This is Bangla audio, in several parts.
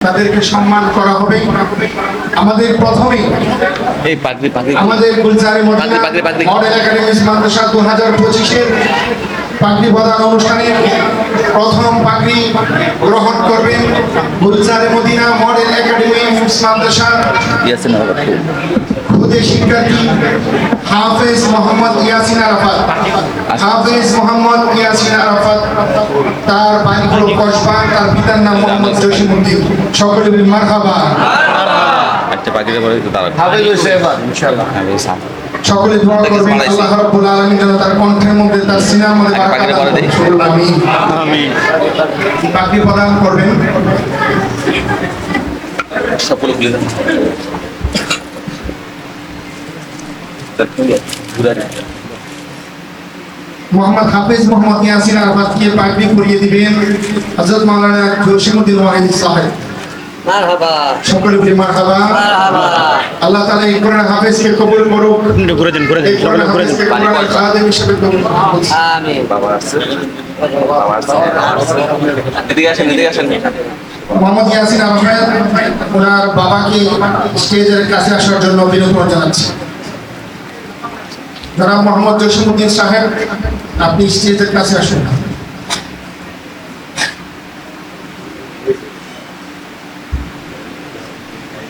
তাদেরকে সম্মান করা হবে। আমাদের প্রথমেই এই পাগড়ি পাগড়ি আমাদের গুলজারে। মডেল একাডেমি মাদ্রাসা দু হাজার পঁচিশের পাগড়ি প্রদান অনুষ্ঠানে প্রথম পাগড়ি গ্রহণ করবেন গুলজারে মদিনা মডেল একাডেমি মাদ্রাসার ইয়াসিন শিক্ষার্থী হাফেজ মোহাম্মদ ইয়াসিন আরাফাত। হাফেজ মোহাম্মদ ইয়াসিন আরাফাত তার বাড়ি হলো কসবা তার পিতার নাম মোহাম্মদ জসিমুদ্দিন সকলে সকলে দোয়া করবেন আল্লাহ রাব্বুল আলামিন যেন তার কণ্ঠের মধ্যে তার সিনার মধ্যে। আমিন। আমিন। প্রদান করবেন। সবগুলো খুলে দেন মোহাম্মদ হাফেজ মোহাম্মদ ইয়াসিন আরাফাতকে পাগড়ি পরিয়ে দিবেন হযরত মাওলানা জসিমুদ্দিন ওয়াহিদ সাহেব। মারহাবা। সকলে বলি মারহাবা। মারহাবা। আল্লাহ তাআলা এই কোরআন হাফেজকে কবুল করুক। ঘুরে দিন ঘুরে দিন সকলে ঘুরে দিন। হাফেজকে কোরআনের খাদেম হিসেবে কবুল। আমিন। বাবা আসছে বাবা আসছে এদিকে আসেন এদিকে আসেন। মোহাম্মদ ইয়াসিন আহমেদ ওনার বাবাকে স্টেজের কাছে আসার জন্য বিনোদন জানাচ্ছি। জনাব মোহাম্মদ জসিমুদ্দিন সাহেব আপনি স্টেজের কাছে আসুন।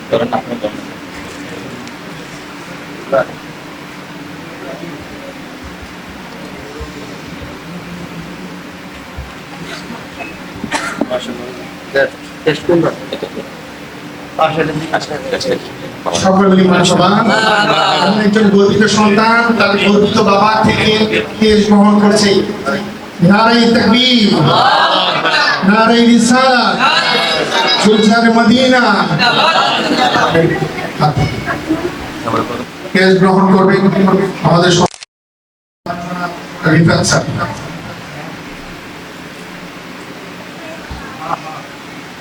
ধরেন আপনি ধরেন। টেস্ট করুন আসেন, আসেন। বাবা। সকলে মিলি মানসভা একজন গর্বিত সন্তান তার গর্বিত বাবা থেকে কেস গ্রহণ নারাই তাকবীর নারাই রিসালাত মদিনা কেস গ্রহণ করবে আমাদের রিফাত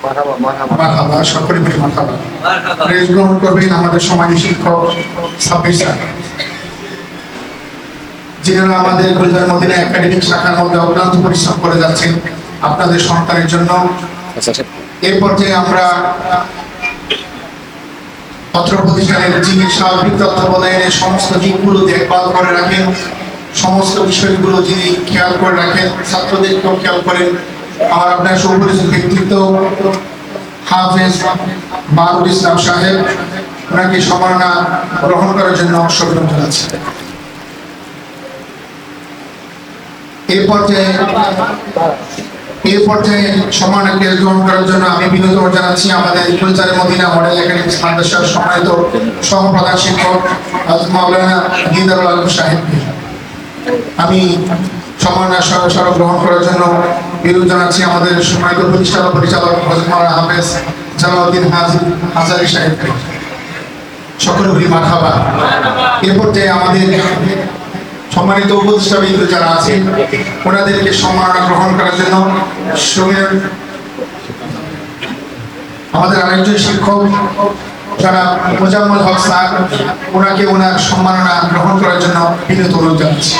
মারহাবা মারহাবা। মারহাবা সকলে মিলে মারহাবা। প্রেস গ্রহণ করবেন আমাদের সমাজী শিক্ষক সাব্বির স্যার। যিনারা আমাদের গুলজার মদিনা একাডেমিক শাখার মধ্যে অক্লান্ত পরিশ্রম করে যাচ্ছেন আপনাদের সন্তানের জন্য। আচ্ছা এই পর্যায়ে আমরা পত্র প্রতিষ্ঠানের যিনি স্বাভাবিক তত্ত্বাবধানের সমস্ত দিকগুলো দেখভাল করে রাখেন সমস্ত বিষয়গুলো যিনি খেয়াল করে রাখেন ছাত্রদেরকেও খেয়াল করেন আমার আপনার সুপরিচিত ব্যক্তিত্ব হাফেজ বারুল ইসলাম সাহেব, ওনাকে সম্মাননা গ্রহণ করার জন্য অংশগ্রহণ জানাচ্ছি আমি বিনোদন জানাচ্ছি আমাদের ফুলচারের মদিনা মডেল আমি সহ স্মারক গ্রহণ করার জন্য বিরোধ জানাচ্ছি আমাদের সম্মানিত প্রতিষ্ঠাতা পরিচালক মাওলানা হাফেজ জালাউদ্দিন হাজির সাহেবকে আমাদের সম্মানিত যারা ওনাদেরকে সম্মাননা গ্রহণ করার জন্য আমাদের আরেকজন শিক্ষক, যারা মোজাম্মল হক স্যার, ওনাকে ওনার সম্মাননা গ্রহণ করার জন্য অনুরোধ জানাচ্ছি।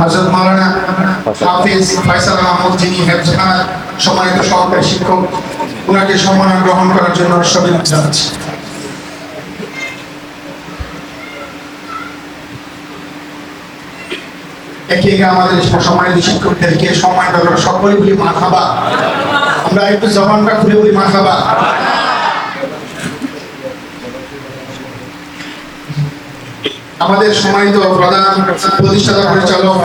হজরত মাওলানা হাফিজ ফয়সাল মাহমুদ যিনি হেফজখানার সম্মানিত সহকারী শিক্ষক ওনাকে সম্মাননা গ্রহণ করার জন্য সবিনয় জানাচ্ছি। একে একে আমাদের সম্মানিত শিক্ষকদেরকে সম্মান সকলে বলি মাখাবা আমরা একটু জবানটা খুলে বলি মাখাবা আমাদের সম্মানিত প্রধান প্রতিষ্ঠাতা পরিচালক।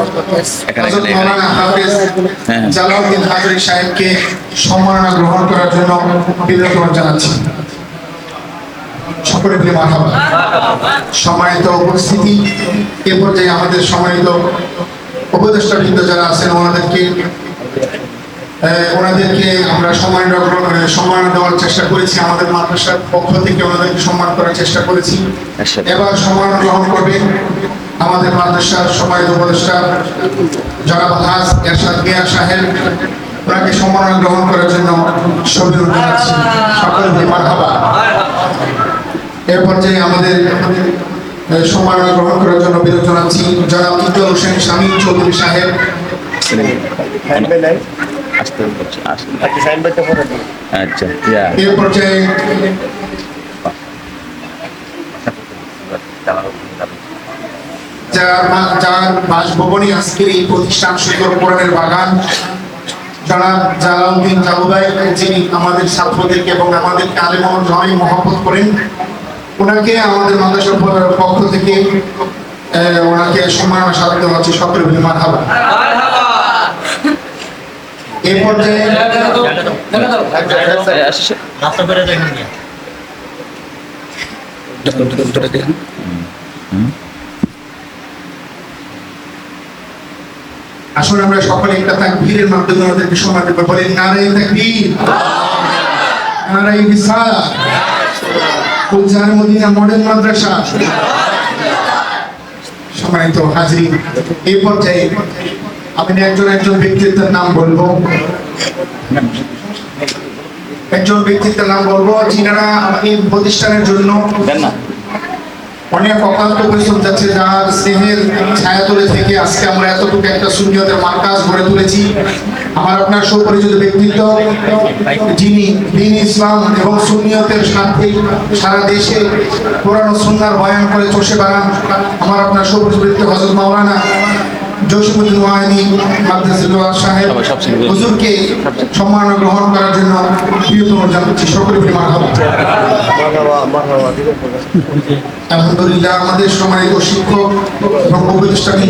মাওলানা হাফেজ হ্যাঁ। জালাউদ্দিন হাজারি সাহেবকে সম্মাননা গ্রহণ করার জন্য বিনোদন জানাচ্ছি সকলে মিলে মাথাবা সম্মানিত উপস্থিতি এ পর্যায়ে আমাদের সম্মানিত উপদেষ্টা বৃন্দ যারা আছেন ওনাদেরকে ওনাদেরকে আমরা সম্মান গ্রহণ- সম্মান দেওয়ার চেষ্টা করেছি আমাদের মাদ্রাসার পক্ষ থেকে ওনাদেরকে সম্মান করার চেষ্টা করেছি। এবার সম্মান গ্রহণ করবেন আমাদের মাদ্রাসার সম্মানিত উপদেষ্টা জনাব হাস এরশাদ মিয়া সাহেব। ওনাকে সম্মাননা গ্রহণ করার জন্য সবিরুদ্ধ জানাচ্ছি সকল মারহাবা। এর পর্যায়ে আমাদের আহ, সম্মাননা গ্রহণ করার জন্য বিরোধ জানাচ্ছি জনাব ইকবাল হোসেন শামীম চৌধুরী সাহেব। আসতে বলছি আসতে। আচ্ছা সাইন বইটা পরে দিন। আচ্ছা ইয়া। যার মা- আজকের এই প্রতিষ্ঠান শিকর কোরআনের বাগান যারা জালাউদ্দিন জালুদাই যিনি আমাদের ছাত্রদেরকে এবং মহব্বত করেন ওনাকে আমাদের মাদ্রাসার প- পক্ষ থেকে আহ, ওনাকে সম্মান সাথে হচ্ছে সকলে মিলে আসলে আমরা সকলে একটা তাকবীরের মাধ্যমে আমাদেরকে সম্মান দেবো বলেন নারাই তাকবীর। বিসালা কুলজার মদিনা মডেল মাদ্রাসা? সম্মানিত হাজরিন এই পর্যায়ে আমি একজন একজন ব্যক্তিত্বের নাম বলব। একজন ব্যক্তিত্বের নাম বলব যিনারা এই প্রতিষ্ঠানের জন্য অনেক অকান্ত পরিশ্রম যাচ্ছে যার স্নেহের ছায়া তুলে থেকে আজকে আমরা এতটুকু একটা শূন্যতের মার্কাজ গড়ে তুলেছি। আমার আপনার সুপরিচিত ব্যক্তিত্ব যিনি দিন ইসলাম এবং সুন্নিয়তের স্বার্থে সারা দেশে পুরানো সুন্দর বয়ান করে চষে বেড়ান আমার আপনার সুপরিচিত হজরত মাওলানা জসিমুদ্দিন ওয়াহিনী মাদ্রাসুল সাহেব। হুজুরকে সম্মান গ্রহণ করার জন্য প্রিয়তম জানাচ্ছি। সকলে আলহামদুলিল্লাহ আমাদের সম্মানিত শিক্ষক এবং উপদেষ্টা আছে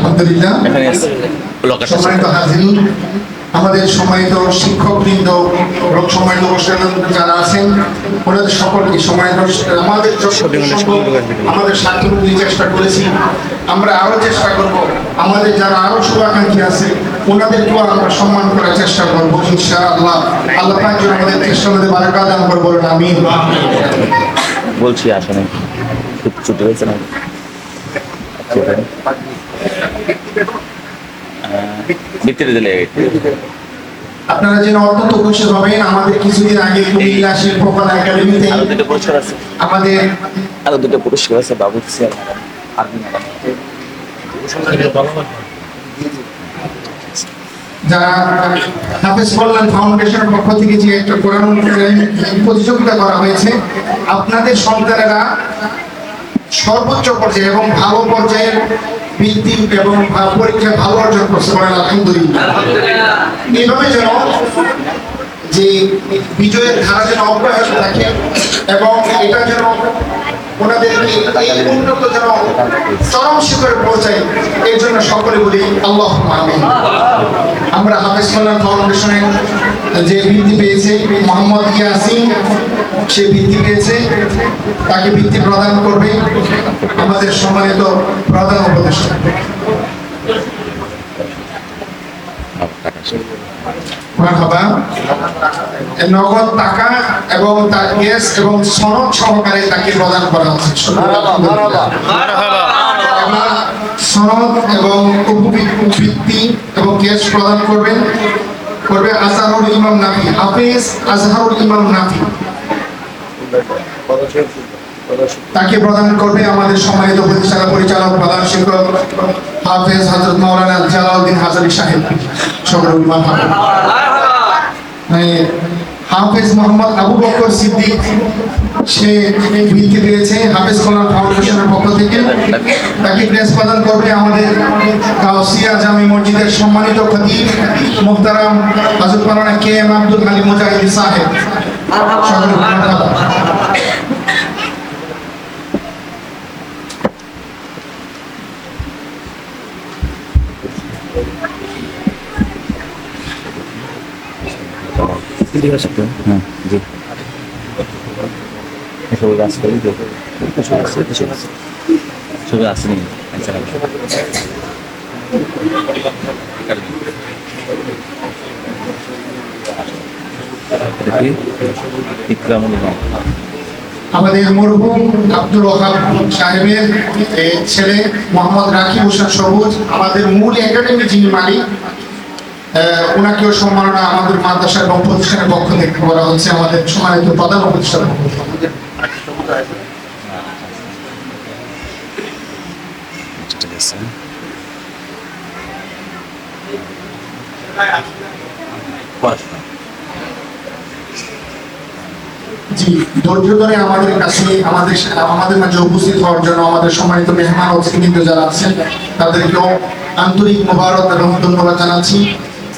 আলহামদুলিল্লাহ আমাদের সম্মানিত শিক্ষকবৃন্দ এবং সম্মানিত যারা আছেন ওনাদের সকলকে সম্মানিত আমাদের আমাদের স্বার্থরূপী চেষ্টা করেছি। আমরা আরও চেষ্টা করব। আমাদের যারা আরও শুভাকাঙ্ক্ষী আছে ওনাদেরকেও আমরা সম্মান করার চেষ্টা করব ইনশাআল্লাহ। আল্লাহ যেন আমাদের চেষ্টার মধ্যে বারাকা দান করে বলেন আমিন। বলছি আসলে খুব ছুটি হয়েছে না আহ, দিলে আপনারা যেন অত্যন্ত খুশি হবেন আমাদের কিছুদিন আগে কুমিল্লা শিল্পকলা একাডেমিতে আরও দুটো পুরস্কার আছে। আমাদের আরও দুটো পুরস্কার আছে ম্যাডাম আরবি ম্যাডাম যারা হাফেজ কল্যাণ ফাউন্ডেশনের পক্ষ থেকে যে একটা কোরআন প্রতিযোগিতা করা হয়েছে আপনাদের সন্তানেরা সর্বোচ্চ পর্যায়ে এবং ভালো পর্যায়ের বৃত্তি এবং পরীক্ষায় ভালো অর্জন করছে বলেন আলহামদুলিল্লাহ। এইভাবে যেন যে বিজয়ের ধারা যেন অব্যাহত থাকে এবং এটা যেন ওনাদেরকে এই উন্নত যেন চরম শিখরে পৌঁছায় এর জন্য সকলে বলি আল্লাহ আমিন। আমরা হাফেজ কল্যাণ ফাউন্ডেশনের যে বৃত্তি পেয়েছে মোহাম্মদ ইয়াসিন সে বৃত্তি পেয়েছে তাকে বৃত্তি প্রদান করবে আমাদের সম্মানিত প্রধান উপদেষ্টা। মারহাবা নগদ টাকা এবং তার গ্যাস এবং সনদ সহকারে তাকে প্রদান করা হচ্ছে। সনদ এবং উপবৃত্তি এবং গ্যাস প্রদান করবেন। করবে আজহারুল ইমাম নাফি। হাফিজ আজহারুল ইমাম নাফি। তাকে প্রদান করবে আমাদের সম্মানিত প্রতিষ্ঠাতা পরিচালক প্রধান শিক্ষক হাফেজ হজরত মাওলানা জালাউদ্দিন হাজারি সাহেব। সকল মানে হাফেজ মোহাম্মদ আবু বকর সিদ্দিক, সে বৃত্তি পেয়েছে হাফেজ কল্যাণ ফাউন্ডেশনের পক্ষ থেকে। তাকে প্রেস প্রদান করবে আমাদের গাউসিয়া জামি মসজিদের সম্মানিত খতিব মুখতারাম হাজুর পালানা কে এম আব্দুল আলী মুজাহিদ সাহেব মারহাবা। হ্যাঁ জি। ছবি গাছ করি তো? ছবি আছে ছবি আছে। ছবি আসেনি? আচ্ছা। আমাদের মরহুম আব্দুল ওহাব সাহেবের ছেলে মোহাম্মদ রাকিব হোসেন সবুজ আমাদের মূল একাডেমি যিনি মালিক ওনাকেও সম্মাননা আমাদের মাদ্রাসা এবং প্রতিষ্ঠানের পক্ষ থেকে করা হচ্ছে, আমাদের সম্মানিত প্রধান প্রতিষ্ঠানের পক্ষ ধৈর্য তাদেরকেও আন্তরিক মোবারক এবং ধন্যবাদ জানাচ্ছি।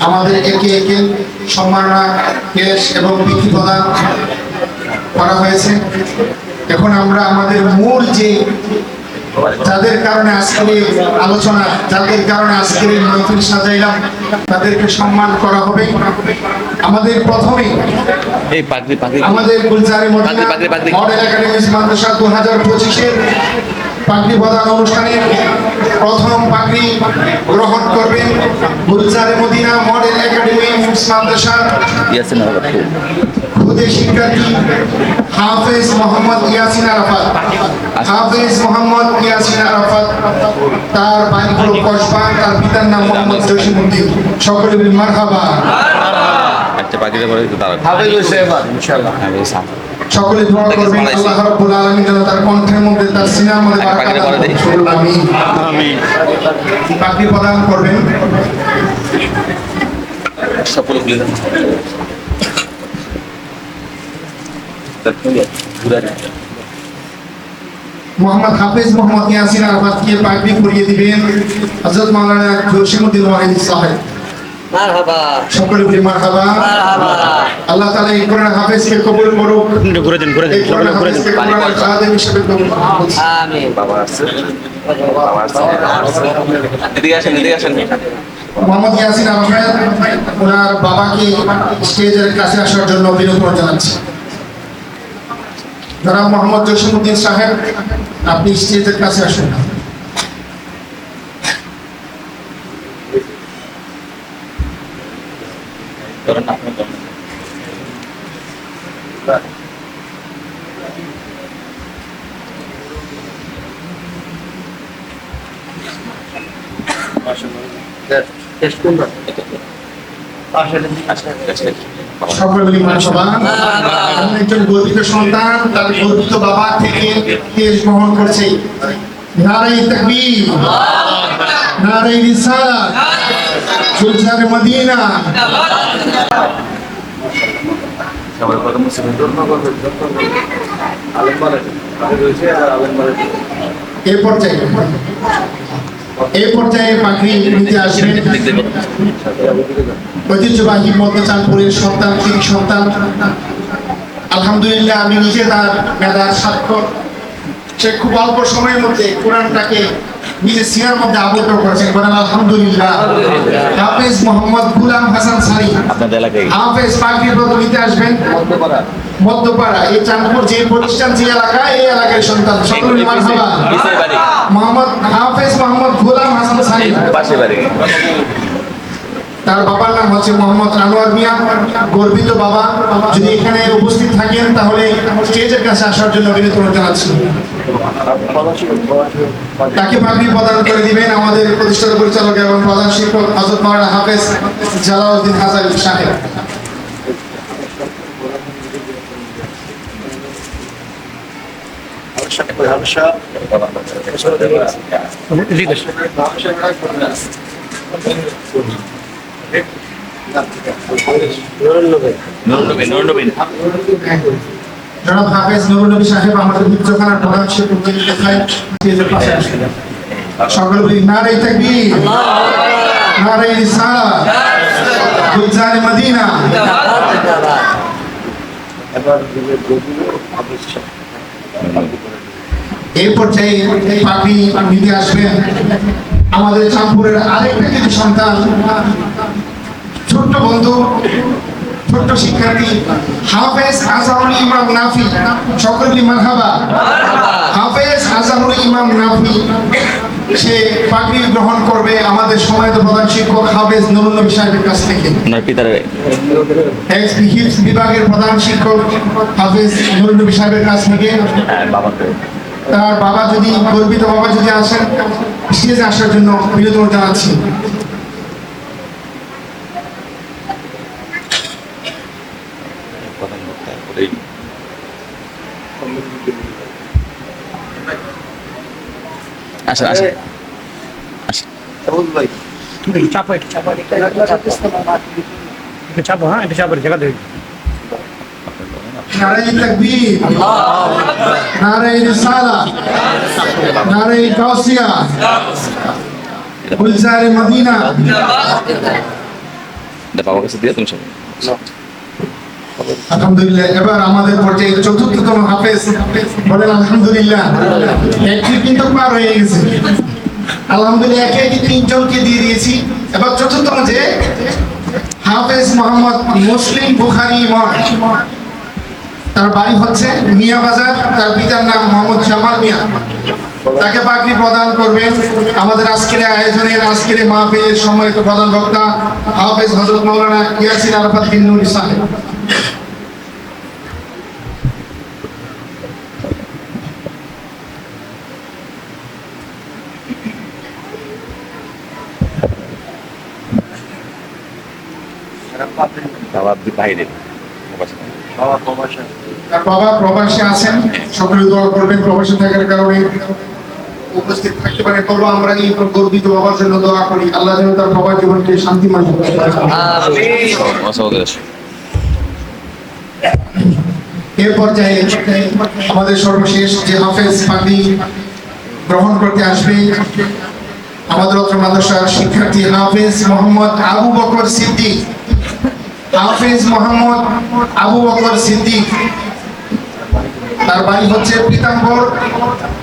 আমাদের একে একে সম্মাননা কেশ এবং বৃত্তি প্রদান করা হয়েছে। এখন আমরা আমাদের মূল যে যাদের কারণে আজকের আলোচনা যাদের কারণে আজকের এই সাজাইলাম তাদেরকে সম্মান করা হবে। আমাদের পাগড়ি আমাদের গুলজারে। মডেল একাডেমি মাদ্রাসা দু হাজার পঁচিশের পাগড়ি প্রদান অনুষ্ঠানে প্রথম পাগড়ি গ্রহণ করবেন গুলজারে মদিনা মডেল একাডেমি মাদ্রাসার খুদে শিক্ষার্থী হাফেজ মোহাম্মদ ইয়াসিন আরাফাত হাফেজ মোহাম্মদ ইয়াসিন আরাফাত তার বাড়ি হল কসবা তার পিতার নাম মোহাম্মদ জসিমুদ্দিন সকলে মারহাবা। পাগড়ি পরে একটু দাঁড়াবে। হাফেজ হয়েছে এবার ইনশাল্লাহ সকলে দোয়া করবেন আল্লাহ রাব্বুল আলামিন যেন তার কণ্ঠের মধ্যে তার সিনার মধ্যে বারাকাত পাগড়ি পরে দেই। দান করুন। আমিন। আমি পাগড়ি প্রদান করবেন? সকল খুলে দেন মোহাম্মদ হাফেজ মোহাম্মদ ইয়াসিন আরাফাতকে পাগড়ি পরিয়ে দিবেন হযরত মাওলানা জসিমউদ্দিন ওয়াহিদ সাহেব। সকলে বলি মারহাবা। মারহাবা। আল্লাহ তাআলা এই কোরআন হাফেজকে কবুল করুক। ঘুরে দিন ঘুরে এই কোরআন হাফেজকে কোরআনের খাদেম হিসেবে কবুল করুক। আমিন বাবা আসছে। বাবা আসছে এদিকে আসেন এদিকে আসেন। মোহাম্মদ ইয়াসিন আহমেদ ওনার বাবাকে স্টেজের কাছে আসার জন্য বিনোদন জানাচ্ছি। জনাব মোহাম্মদ জসিমুদ্দিন সাহেব আপনি স্টেজের কাছে আসুন। আপনি করুন আচ্ছা, বাবা। সকলে এমন একজন গর্বিত সন্তান তার গর্বিত বাবা থেকে দেশ গ্রহণ করছে। নারাই তাকবীর। নারাই রিসালাত সুলতান মদিনা। সবার কথা মুসলিম আলেম হাফেজ হয়েছে আর আলেম এ পর্যায়ে এই পর্যায়ে পাখি নিতে আসবেন। ঐতিহ্যবাহী মধ্যচাঁদপুরের সন্তান তিনি সন্তান। আলহামদুলিল্লাহ আমি নিজে তার মেধার স্বাক্ষর সে খুব অল্প সময়ের মধ্যে কোরআনটাকে নিজের সিনার মধ্যে আবদ্ধ করেছেন। বলেন আলহামদুলিল্লাহ। হাফেজ মোহাম্মদ গুলাম হাসান সারি। আপনাদের এলাকায়। হাফেজ পাখি নিতে আসবেন। মধ্যপাড়া। এই চাঁদপুর যে প্রতিষ্ঠান যে এলাকা এই এলাকার সন্তান। সকলে মারহাবা। মোহাম্মদ হাফেজ মোহাম্মদ গোলাম হাসান সাহিব পাশে বাড়ি। তার বাবার নাম হচ্ছে মোহাম্মদ আনোয়ার মিয়া। গর্বিত বাবা। যদি এখানে উপস্থিত থাকেন তাহলে স্টেজের কাছে আসার জন্য বিনীত জানাচ্ছি। তাকে পাগড়ি প্রদান করে দিবেন আমাদের প্রতিষ্ঠান পরিচালক এবং প্রধান শিক্ষক হজরত মাওলানা হাফেজ জালাউদ্দিন হাজার সাহেব। নবী নুরুল নবী জনাব হাফেজ নুরুল নবী সাহেব আমাদের প্রধান স্টেজের পাশে আসেন সকল বলি নারাই তাকবীর রিসালাত গুলজার মদিনা। এই পর্যায়ে নিতে আসবেন। আমাদের চাঁদপুরের আরেকটা কিছু সন্তান, ছোট্ট বন্ধু ছোট্ট শিক্ষার্থী হাফেজ আজহারুল ইমাম নাফি সকলটি মারহাবা। হাফেজ আজহারুল ইমাম নাফি সে পাগড়ি গ্রহণ করবে আমাদের সময়ত প্রধান শিক্ষক হাফেজ নুরুল নবী সাহেবের কাছ থেকে। ওনার পিতার এক্স হিপস বিভাগের প্রধান শিক্ষক হাফেজ নুরুল নবী সাহেবের কাছ থেকে। হ্যাঁ, তার বাবা যদি গর্বিত বাবা যদি আসেন স্টেজে আসার জন্য বিনোদন জানাচ্ছি। আসেন আসেন আসেন সবুজ ভাই চাপো একটু চাপো একটু চাপো হ্যাঁ একটু চাপো জায়গা দেবে নারে তাকবীর নারে রিসালা নারে গাউসিয়া গুলজারে মদিনা এটা বাবার কাছে দিয়ে তুমি সব আলহামদুলিল্লাহ এবার আমাদের পর্যায়ে চতুর্থতম হাফেজ বলেন আলহামদুলিল্লাহ। একটি কিন্তু পার হয়ে গেছে। আলহামদুলিল্লাহ একে একে তিনজনকে দিয়ে দিয়েছি। এবার চতুর্থম যে হাফেজ মোহাম্মদ মুসলিম বুখারি ইমাম তার বাড়ি হচ্ছে মিয়া বাজার। তার পিতার নাম মোহাম্মদ জামাল মিয়া। তাকে পাগড়ি প্রদান করবেন। আমাদের আজকের আয়োজনের আজকের মাহফিলের সম্মানিত প্রধান বক্তা হাফেজ হজরত মৌলানা ইয়াসির আরাফাত বিন নুর সাহেব। বাবা বাইরে বাবা তার বাবা প্রবাসে আছেন সকলে দোয়া করবেন প্রবাসে থাকার কারণে উপস্থিত থাকতে পারে তবু আমরা এই গর্বিত বাবার জন্য দোয়া করি। আল্লাহ যেন তার বাবার জীবনকে শান্তিময় করতে পারে। এর পর্যায়ে আমাদের সর্বশেষ যে হাফেজ পাখি গ্রহণ করতে আসবে আমাদের অত্র মাদ্রাসার শিক্ষার্থী হাফেজ মোহাম্মদ আবু বকর সিদ্দিক। হাফেজ মোহাম্মদ আবু বকর সিদ্দিক। তার বাড়ি হচ্ছে পিতাম্বর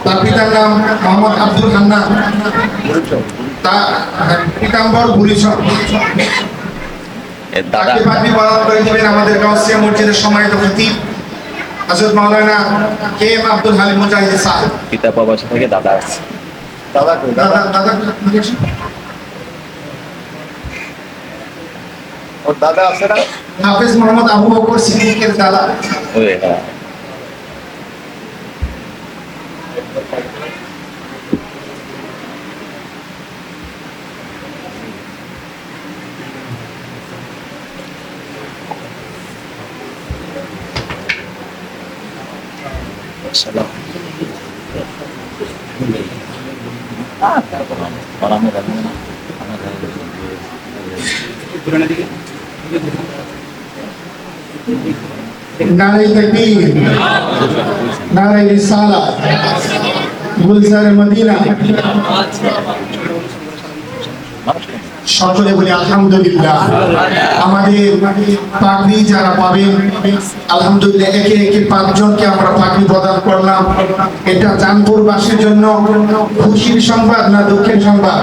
তার পিতার নাম মোহাম্মদ আব্দুল হান্না তার পিতাম্বর এর তাকে পাখি পালন করে দিবেন আমাদের গাউসিয়া মসজিদের সম্মানিত খতিব হযরত মাওলানা কে এম আব্দুল হালিম মুজাহিদ সাহেব পিতা বাবা থেকে দাদা আসছে দাদা কই? দাদা দাদা দাদা ওর দাদা আছে না? হাফেজ মোহাম্মদ আবু বকর সিদ্দিকের দাদা। ওই হ্যাঁ নারে তাকবীর নারে রিসালা গুলজারে মদিনা সকলে বলি আলহামদুলিল্লাহ। আমাদের পাগড়ি যারা পাবেন আলহামদুলিল্লাহ, একে একে পাঁচজনকে আমরা পাগড়ি প্রদান করলাম। এটা চাঁদপুরবাসীর জন্য খুশির সংবাদ না দুঃখের সংবাদ?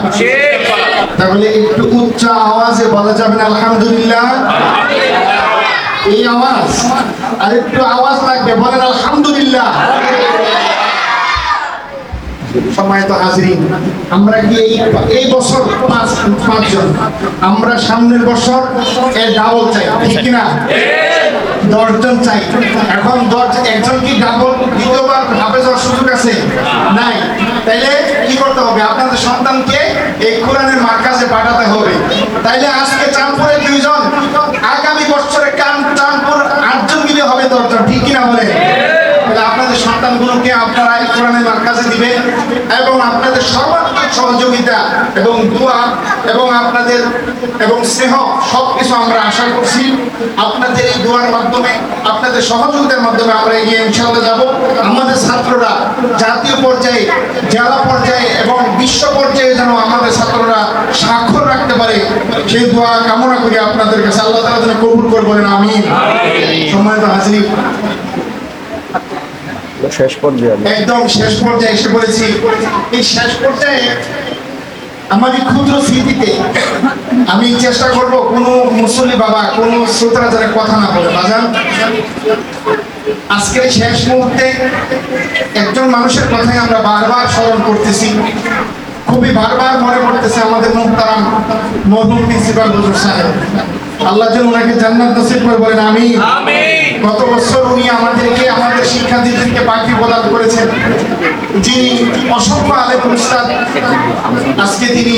তাহলে একটু উচ্চ আওয়াজে বলা যাবে না, আলহামদুলিল্লাহ? এই আওয়াজ আর একটু আওয়াজ লাগবে, বলেন আলহামদুলিল্লাহ। আমরা কি এই বছর পাঁচ, পাঁচজন, আমরা সামনের বছর এর ডাবল চাই, ঠিক কি না দশজন চাই। এখন দশ, একজন কি ডাবল দ্বিতীয়বার হাফে যাওয়ার সুযোগ আছে? নাই। তাইলে কি করতে হবে? আপনাদের সন্তানকে এই কোরআনের মার্কাজে পাঠাতে হবে। তাইলে আজকে চাঁদপুরে দুইজন আগামী বছরে কান চাঁদপুর আটজন দশজন ঠিক কিনা বলে? আপনাদের সন্তানগুলোকে আপনারা কোরআনের মার্কাজে দিবেন। এবং আপনাদের সর্বাত্মক সহযোগিতা এবং দোয়া এবং আপনাদের এবং স্নেহ সবকিছু আমরা আশা করছি। আপনাদের এই দোয়ার মাধ্যমে আপনাদের সহযোগিতার মাধ্যমে আমরা এগিয়ে ইনশাল্লাহ যাব। আমাদের ছাত্ররা জাতীয় পর্যায়ে জেলা পর্যায়ে এবং বিশ্ব পর্যায়ে যেন আমাদের ছাত্ররা স্বাক্ষর রাখতে পারে সেই দোয়া কামনা করি আপনাদের কাছে। আল্লাহ তালা যেন কবুল করে বলেন আমি সম্মানিত হাজির শেষ পর্যায়ে একদম শেষ পর্যায়ে এসে পড়েছি। এই শেষ পর্যায়ে আমাদের ক্ষুদ্র স্মৃতিতে আমি চেষ্টা করব কোনো মুসল্লি বাবা কোনো শ্রোতারা যারা কথা না বলে। বাজান আজকের শেষ মুহূর্তে একজন মানুষের কথাই আমরা বারবার স্মরণ করতেছি। খুবই বারবার মনে পড়তেছে আমাদের মুক্তারাম মরহুম প্রিন্সিপাল হুজুর সাহেব। আল্লাহ যেন ওনাকে জান্নাত নসিব করে বলেন আমি গত বছর উনি আমাদেরকে, আমাদের শিক্ষার্থীদেরকে পাখি প্রদান করেছেন। যিনি অসংখ্য আলেম উস্তাদ, আজকে তিনি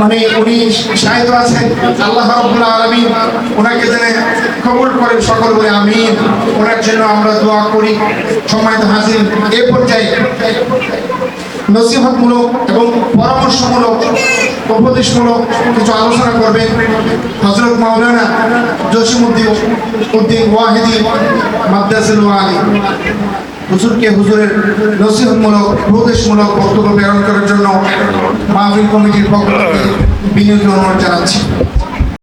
মানে উনি সাহিত্য আছেন। আল্লাহ আলামিন ওনাকে যেন কবুল করেন সকল বলে, আমিন। ওনার জন্য আমরা দোয়া করি। সম্মানিত হাজির, এ পর্যায়ে নসিহতমূলক এবং পরামর্শমূলক উপদেশমূলক কিছু আলোচনা করবেন হজরত মাওলানা জসিমুদ্দিন উদ্দিন ওয়াহিদি মাদ্রাসুল ওয়ালি। হুজুরকে হুজুরের নসিহতমূলক, উপদেশমূলক বক্তব্য প্রেরণ করার জন্য মাহফিল কমিটির পক্ষ থেকে বিনীত অনুরোধ জানাচ্ছি।